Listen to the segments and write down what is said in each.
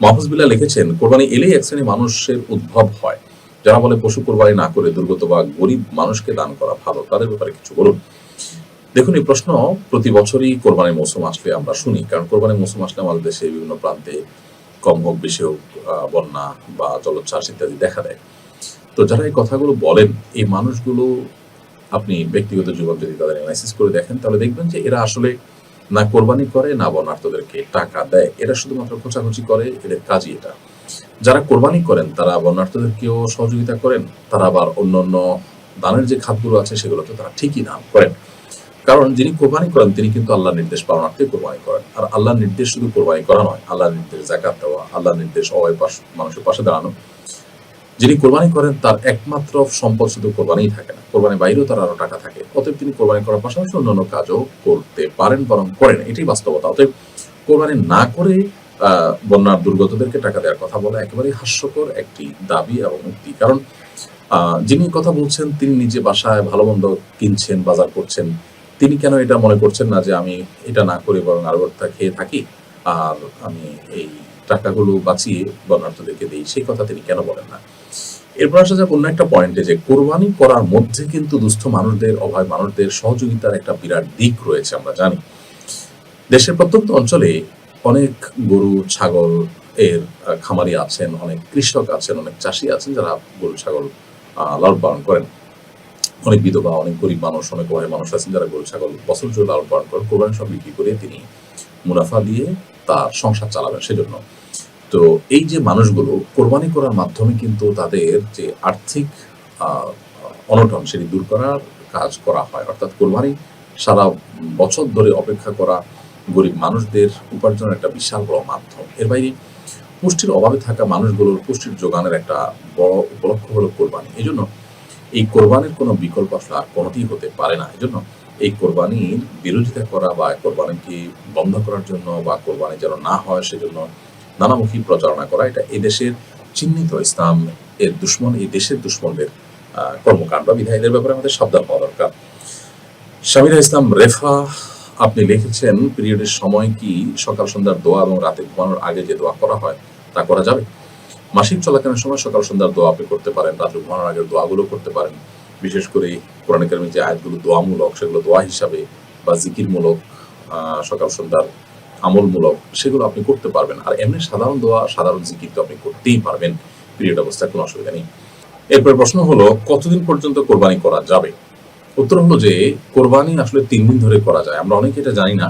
মাহফুজ বিল্লাহ লিখেছেন, কোরবানি এলেই এক শ্রেণি মানুষের উদ্ভব হয়। যারা বলে পশু কোরবানি না করে দুর্গত বা গরিব মানুষকে দান করা ভালো, তাদের ব্যাপারে কিছু বলুন। দেখুন, এই প্রশ্ন প্রতি বছরই কোরবানির মৌসুম আসলে আমরা শুনি, কারণ কোরবানির মৌসুম আসলে আমাদের দেশে বিভিন্ন প্রান্তে কম হোক, বেশি হোক বন্যা বা জলোচ্ছ্বাস ইত্যাদি দেখা দেয়। তো যারা এই কথাগুলো বলেন, এই মানুষগুলো আপনি ব্যক্তিগত জীবন যদি তাদের অ্যানালাইসিস করে দেখেন, তাহলে দেখবেন যে এরা আসলে না কোরবানি করে, না বন্যার্থদেরকে টাকা দেয়। এরা শুধুমাত্র খোঁচাখুচি করে, এদের কাজই এটা। যারা কোরবানি করেন, তারা বন্যার্থদেরকেও সহযোগিতা করেন, তারা আবার অন্য অন্য দানের যে খাতগুলো আছে সেগুলোতে তারা ঠিকই দান করেন। কারণ যিনি কোরবানি করেন, তিনি কিন্তু আল্লাহ নির্দেশ পালনার্থে কোরবানি করেন। আর আল্লাহ নির্দেশ শুধু কোরবানি করা নয় আল্লাহ নির্দেশ জাকাত দেওয়া আল্লাহ নির্দেশ পাশ মানুষের পাশে দাঁড়ানো। যিনি কোরবানি করেন, তার একমাত্র সম্পদ শুধু কোরবানিই থাকে না। কোরবানি বাইরেও তার আরও টাকা থাকে। অতএব তিনি কোরবানি করার পাশাপাশি অন্যান্য কাজও করতে পারেন, বরং করেন এটাই বাস্তবতা। অতএব কোরবানি না করে বন্যার দুর্গতদেরকে টাকা দেওয়ার কথা বলা একেবারেই হাস্যকর একটি দাবি এবং উক্তি। কারণ যিনি কথা বলছেন, তিনি নিজে বাসায় ভালো মন্দ কিনছেন, বাজার করছেন। তিনি কেন এটা মনে করছেন না যে আমি এটা না করে বরং আরও একটা খেয়ে থাকি? আর আমি এই টাকাগুলো বাঁচিয়ে বন্যার্থদেরকে দিই। সেই কথা তিনি কেন বলেন না? এরপর আসা যাক অন্য একটা পয়েন্টে যে কোরবানি করার মধ্যে কিন্তু দুস্থ মানুষদের অভয় মানুষদের সহযোগিতার একটা বিরাট দিক রয়েছে আমরা জানি। দেশের প্রত্যন্ত অঞ্চলে অনেক গরু, ছাগল এর খামারি আছেন, অনেক কৃষক আছেন, অনেক চাষি আছেন যারা গরু, ছাগল লালন পালন করেন। অনেক বিধবা, অনেক গরিব মানুষ, অনেক অভাবী মানুষ আছেন যারা গরু, ছাগল বছর জুড়ে লালন পালন করেন। কোরবানি সব বিক্রি করে তিনি মুনাফা দিয়ে তার সংসার চালাবেন সেজন্য তো এই যে মানুষগুলো কোরবানি করার মাধ্যমে কিন্তু তাদের যে আর্থিক অনটন সেটি দূর করার কাজ করা হয়। অর্থাৎ কোরবানি সারা বছর ধরে অপেক্ষা করা গরিব মানুষদের উপার্জনের একটা বিশাল বড় মাধ্যম। এর বাইরে পুষ্টির অভাবে থাকা মানুষগুলোর পুষ্টির যোগানের একটা বড় উপলক্ষ হলো কোরবানি। এই জন্য এই কোরবানির কোনো বিকল্প আসলে আর কোনোটিই হতে পারে না। এই জন্য এই কোরবানির বিরোধিতা করা বা কোরবানিকে বন্ধ করার জন্য বা কোরবানি যেন না হয় সেজন্য নানামুখী প্রচারণা করা। এটা এদেশের চিহ্নিত ইসলাম, এর দুশ্মন, এই দেশের দুশ্মনদের কর্মকাণ্ড বিধায় এদের ব্যাপারে আমাদের সাবধান হওয়া দরকার। স্বামীরা ইসলাম রেফা, আপনি লিখেছেন, পিরিয়ডের সময় কি সকাল সন্ধ্যার দোয়া এবং রাতে ঘুমানোর আগে যে দোয়া করা হয়, তা করা যাবে? মাসিক চলাকালীন সময় সকাল সন্ধ্যার দোয়া আপনি করতে পারেন রাতে ঘুমানোর আগে দোয়াগুলো করতে পারেন। বিশেষ করে কোরআন যে আয়াতগুলো দোয়ামূলক, সেগুলো দোয়া হিসাবে বা জিকিরমূলক সকাল সন্ধ্যার আমলমূলক সেগুলো আপনি করতে পারবেন। আর এমনি সাধারণ দোয়া, সাধারণ জিকির তো আপনি করতেই পারবেন। পিরিয়ড অবস্থায় কোনো অসুবিধা নেই। এরপর প্রশ্ন হলো, কতদিন পর্যন্ত কোরবানি করা যাবে? উত্তর হলো যে, কোরবানি আসলে তিন দিন ধরে করা যায়। আমরা অনেকে এটা জানি না।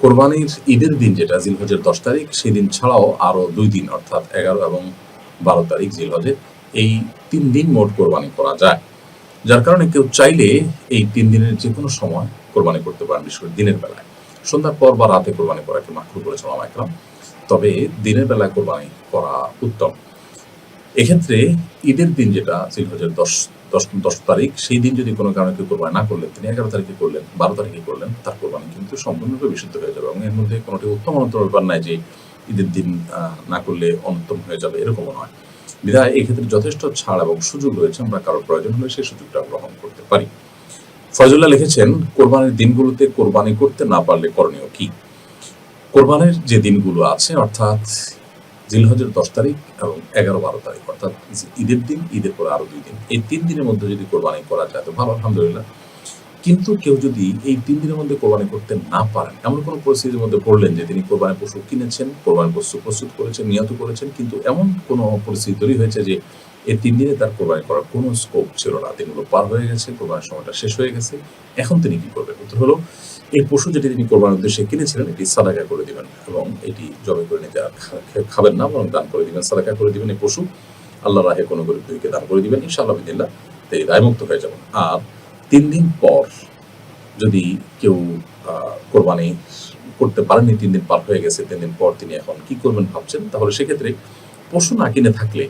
কোরবানির ঈদের দিন যেটা জিলহজের দশ তারিখ সেই দিন ছাড়াও আরও দুই দিন, অর্থাৎ এগারো এবং বারো তারিখ জিলহজের এই তিন দিন মোট কোরবানি করা যায়। যার কারণে কেউ চাইলে এই তিন দিনের যে কোনো সময় কোরবানি করতে পারেন, বিশেষ করে দিনের বেলায়। সন্ধ্যার পর বা রাতে কোরবানি করাকে মাকরু করেছে মামা একরাম। তবে দিনের বেলা কোরবানি করা উত্তম। এক্ষেত্রে ঈদের দিন যেটা জিলহজের দশ দশ দশ তারিখ, সেই দিন যদি কোনো কারণে কেউ কোরবানি না করলেন, তিনি এগারো তারিখে করলেন, বারো তারিখে করলেন, তার কোরবানি কিন্তু সম্পূর্ণরূপে বিশুদ্ধ হয়ে যাবে এবং এর মধ্যে কোনোটি উত্তম অনন্তর ব্যাপার নাই যে ঈদের দিন না করলে অনুত্তম হয়ে যাবে, এরকমও নয়। বিধায় এক্ষেত্রে যথেষ্ট ছাড় এবং সুযোগ রয়েছে, আমরা কারও প্রয়োজন হলে সেই সুযোগটা গ্রহণ করতে পারি। ফয়জুল্লাহ লিখেছেন, কোরবানির দিনগুলোতে কোরবানি করতে না পারলে করণীয় কি? কোরবানির যে দিনগুলো আছে, অর্থাৎ জিলহজের দশ তারিখ এবং এগারো বারো তারিখ, অর্থাৎ ঈদের দিন, ঈদের পরে আরও দুই দিন। এই তিন দিনের মধ্যে যদি কোরবানি করা যায়, তো ভালো, আলহামদুলিল্লাহ। কিন্তু কেউ যদি এই তিন দিনের মধ্যে কোরবানি করতে না পারেন, এমন কোনো পরিস্থিতির মধ্যে পড়লেন যে তিনি কোরবানি পশু কিনেছেন, কোরবানি পশু প্রস্তুত করেছেন, নিহত করেছেন, কিন্তু এমন কোনো পরিস্থিতি তৈরি হয়েছে যে এই তিন দিনে তার কোরবানি করার কোনো স্কোপ ছিল না। দিনগুলো পার হয়ে গেছে কোরবানির সময়টা শেষ হয়ে গেছে। এখন তিনি কি করবেন? উত্তর হলো, এই পশু যেটি তিনি কোরবানির উদ্দেশ্যে কিনেছিলেন, এটি সাদাকা করে দিবেন এবং এটি জবে করে নিতে আর খাবেন না, বরং দান করে দিবেন, সাদাকা করে দিবেন এই পশু। আল্লাহ রাহে কোনো গরিব দুইকে দান করে দিবেন, ইনশাআল্লাহ বিদিল্লাহ তিনি দায়মুক্ত হয়ে যাবেন। আর তিন দিন পর যদি কেউ কোরবানি করতে পারেননি, তিন দিন পার হয়ে গেছে, তিন দিন পর তিনি এখন কি করবেন ভাবছেন? তাহলে সেক্ষেত্রে পশু না কিনে থাকলে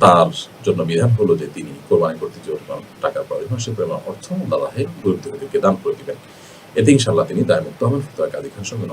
তার জন্য বিধান হলো যে তিনি কোরবানি করতে যে পরিমাণ টাকার প্রয়োজন সে পরিমাণ অর্থ আল্লাহ গরিব দান করে দিবেন। এতে ইনশাল্লাহ তিনি দায়মুক্ত হবেন ফতোয়া কাজী খান সঙ্গে